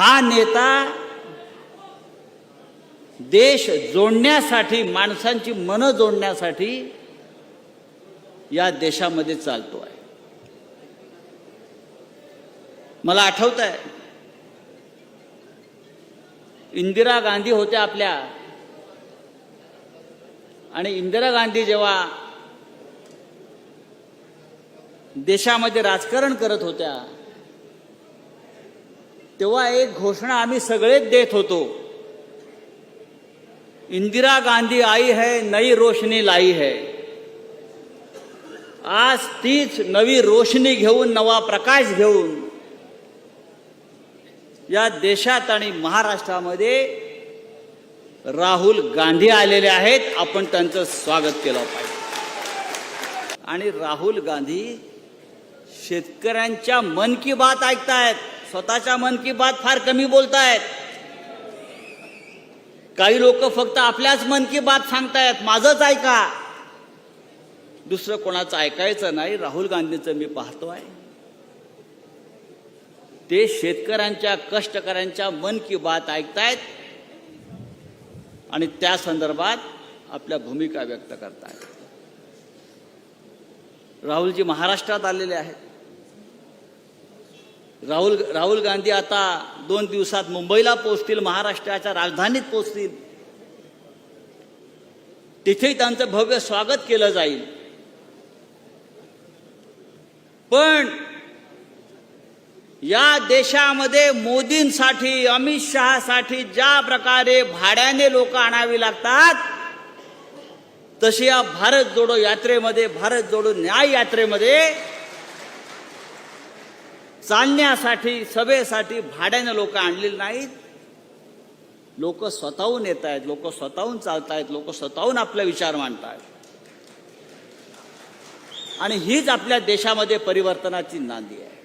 हा नेता देश जोडण्यासाठी माणसांची मनं जोडण्यासाठी या देशामध्ये चालतो आहे. मला आठवत आहे इंदिरा गांधी होत्या आपल्या. आणि इंदिरा गांधी जेव्हा देशामध्ये राजकारण करत होत्या तेव्हा एक घोषणा आम्ही सगळेच देत होतो. इंदिरा गांधी आई है नई रोशनी लाई है. आज तीच नवी रोशनी घेऊन नवा प्रकाश घेऊन या देशात आणि महाराष्ट्रामध्ये राहुल गांधी आलेले आहेत. आपण त्यांचं स्वागत केलं पाहिजे. आणि राहुल गांधी शेतकऱ्यांच्या मन की बात ऐकतायत. स्वतःच्या मन की बात फार कमी बोलतायत. काही लोक फक्त आपल्याच मन की बात सांगतायत माझंच ऐका. दुसरं कोणाचं ऐकायचं नाही राहुल गांधीचं मी पाहतो आहे. ते शेतकऱ्यांच्या कष्टकऱ्यांच्या मन की बात ऐकतायत आणि त्या संदर्भात आपल्या भूमिका व्यक्त करतायत. राहुलजी महाराष्ट्रात आलेले आहेत. राहुल राहुल गांधी आता दोन दिवसात मुंबईला पोहोचतील महाराष्ट्राच्या राजधानीत पोहोचतील. तिथेही त्यांचं भव्य स्वागत केलं जाईल. पण या देशामध्ये मोदींसाठी अमित शहासाठी ज्या प्रकारे भाड्याने लोक आणावी लागतात तशी या भारत जोडो यात्रेमध्ये भारत जोडो न्याय यात्रेमध्ये चालण्यासाठी सभेसाठी भाड्याने लोक आणलेली नाहीत. लोक स्वतःहून येत आहेत लोक स्वतःहून चालतायत लोक स्वतःहून आपले विचार मांडतायत. आणि हीच आपल्या देशामध्ये परिवर्तनाची नांदी आहे.